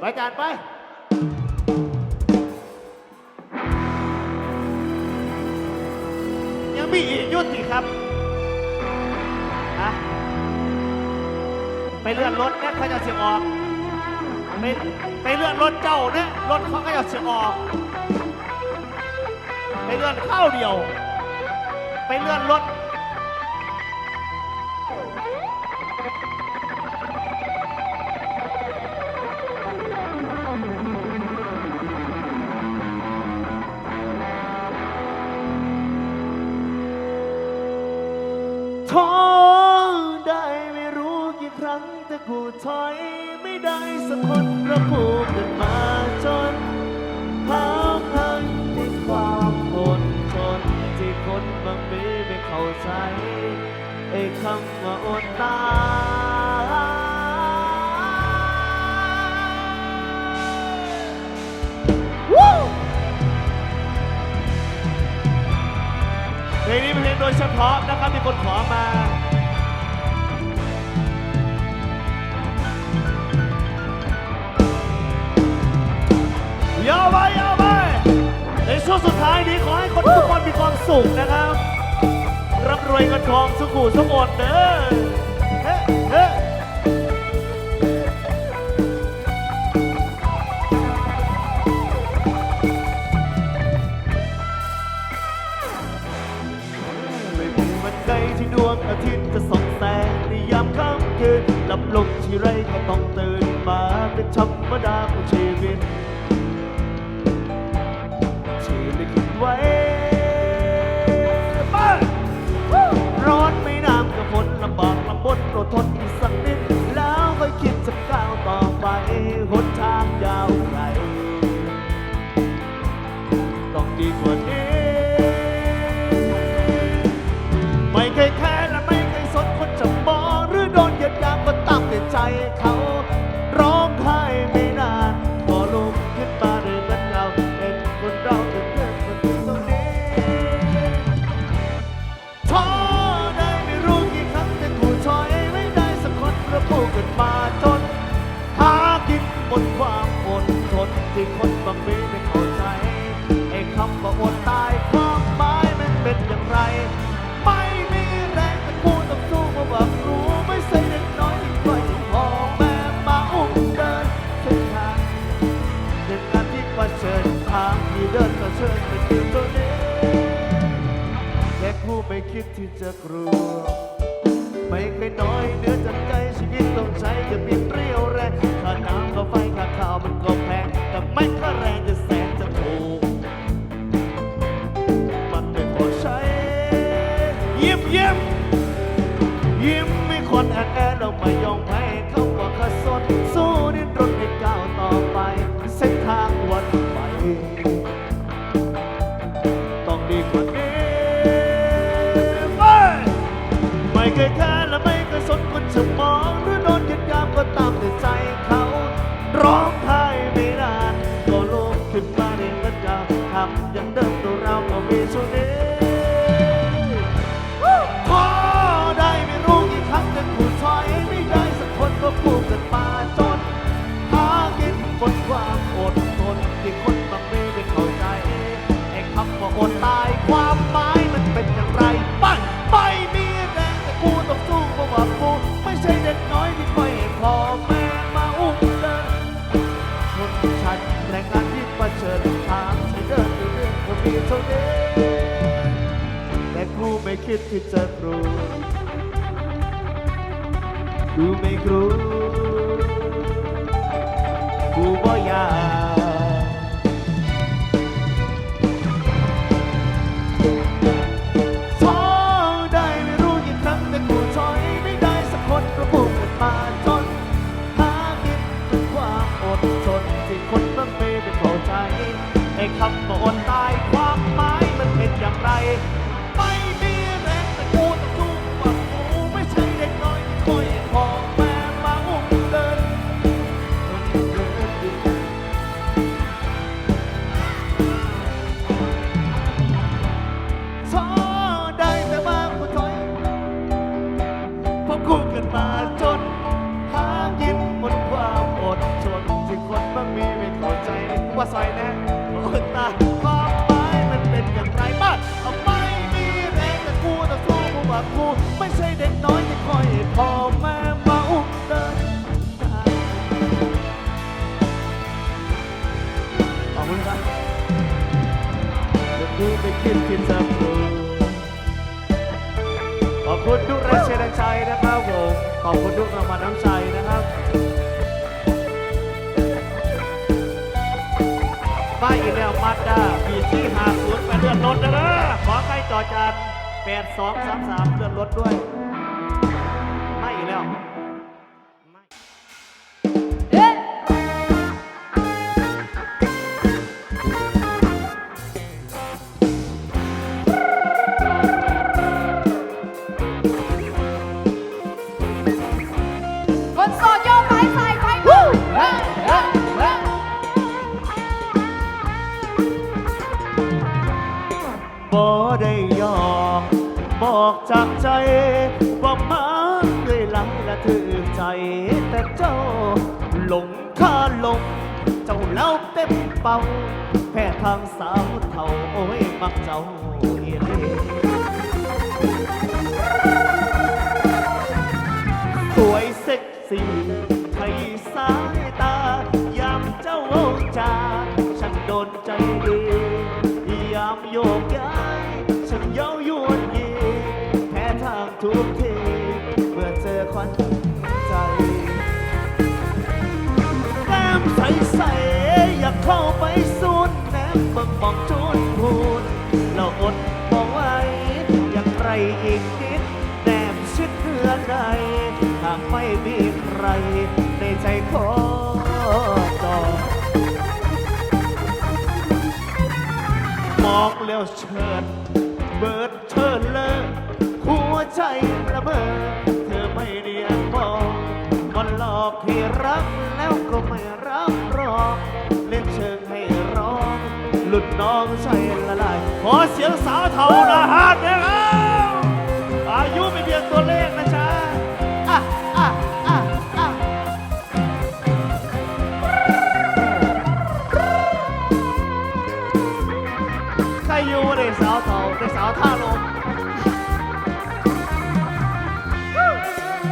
ไปจานไป ยังมีอีกยุติครับฮะไปเลื่อนรถเนี่ยเขาจะเสียออก ไปไปเลื่อนรถเจ้าเนี่ยรถเขาก็จะเสียออก ไปเลื่อนข้าวเดียว ไปเลื่อนรถ ท้อได้ไม่รู้กี่ครั้งแต่กูถอยไม่ได้สักคนเราผูกกันมาจนหาพังในความอดทนที่คนบางมีไม่เข้าใจไอ้คำว่าอดตาย เพลงนี้เป็นเพลงโดยเฉพาะนะครับมีคนขอมายาวไปยาวไปในช่วงสุดท้ายนี้ขอให้คนทุกคนมีความสุขนะครับรับรวยกันทองสุขุสุขอดเด้อ ดีกว่านี้ ไม่เคยแค่และไม่เคยสนคนจะมองหรือโดนเหยียดหยามก็ตามแต่ใจเขา ร้องไห้ไม่นานพอลุกขึ้นมาเรื่องนั้นเราเป็นคนเราจะเกิดมาถึงตรงนี้ท้อได้ไม่รู้กี่ครั้งแต่กูถอยไม่ได้สักคนเพราะพูดกันมาจน หากินบนความอดทนที่คน ที่จะกลัว ไม่เคยน้อยเนื้อจากใจชีวิตต้องใช้อย่าเปลี่ยง ทำอย่างเดิมตัวเราก็มีส่วน จะกลัว ว่าซอยแน่โอ้ตายความหมายมันเป็นอย่างไรบ้างเอาไม่มีแรงแต่กูต่อสู้เพราะว่ากูไม่ใช่เด็กน้อยที่คอยพ่อแม่เมาเดินทางขอบคุณครับเดี๋ยวกูไปคิดคิดจะพูดขอบคุณทุกแรงเชียร์แรงใจนะครับผมขอบคุณทุกรางวัลน้ำใจนะครับ มาอีกแล้วมาด้าบีที่หาศูนย์ไปเลื่อนรถนะนะขอให้จอจานแปดสองสามสามเลื่อนรถด้วยมาอีกแล้ว อกจากใจว่ามาด้วยหลังและถือใจ แต่เจ้าหลงข้าหลง เจ้าเล่าเต็มเป่าแพ้ทางสาวเท่าโอ้ยมักเจ้าเอียเลสวยเซ็กซี่ไทยสายตา ยามเจ้าเอาจาฉันโดนใจดียามโยก องจูนพูดเราอดมองไว้อย่างไรอีกนิดแนมชิดเนื้อในหากไม่มีใครในใจขอจอมองแล้วเชิด เบิดเชิญเลยหัวใจระเบิด น้องใจละลาย ขอเสียงสาวเท่านะฮะนะครับอายุไม่เพียงตัวเลขนะจ๊ะอะอะอะอะใครอยู่ในสาวเท่าในสาวท่าลม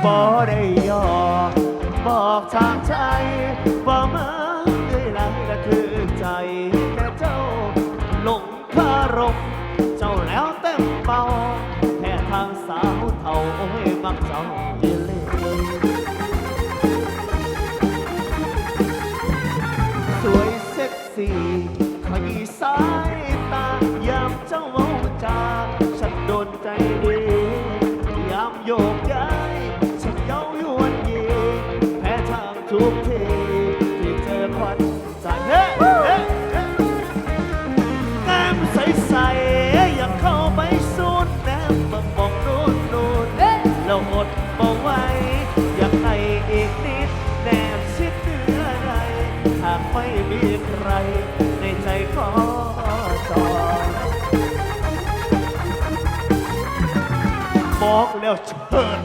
บ่ได้ยอบอกทางใจ โอ้ย บอกแล้วเชิญ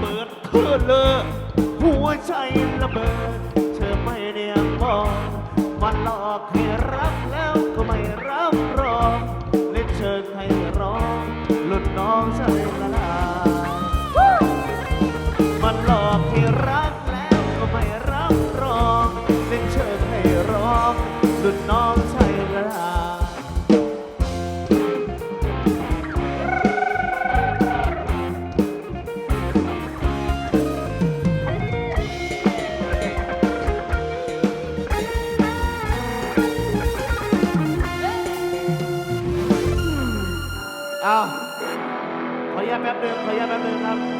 เปิดเพื่อเลอหัวใจระเบิด เธอไม่เดียงมอกมันหลอกให้รักแล้วก็ไม่รับรองเล่นเชิญให้ร้องหลุดน้องใจละลา อ้าวข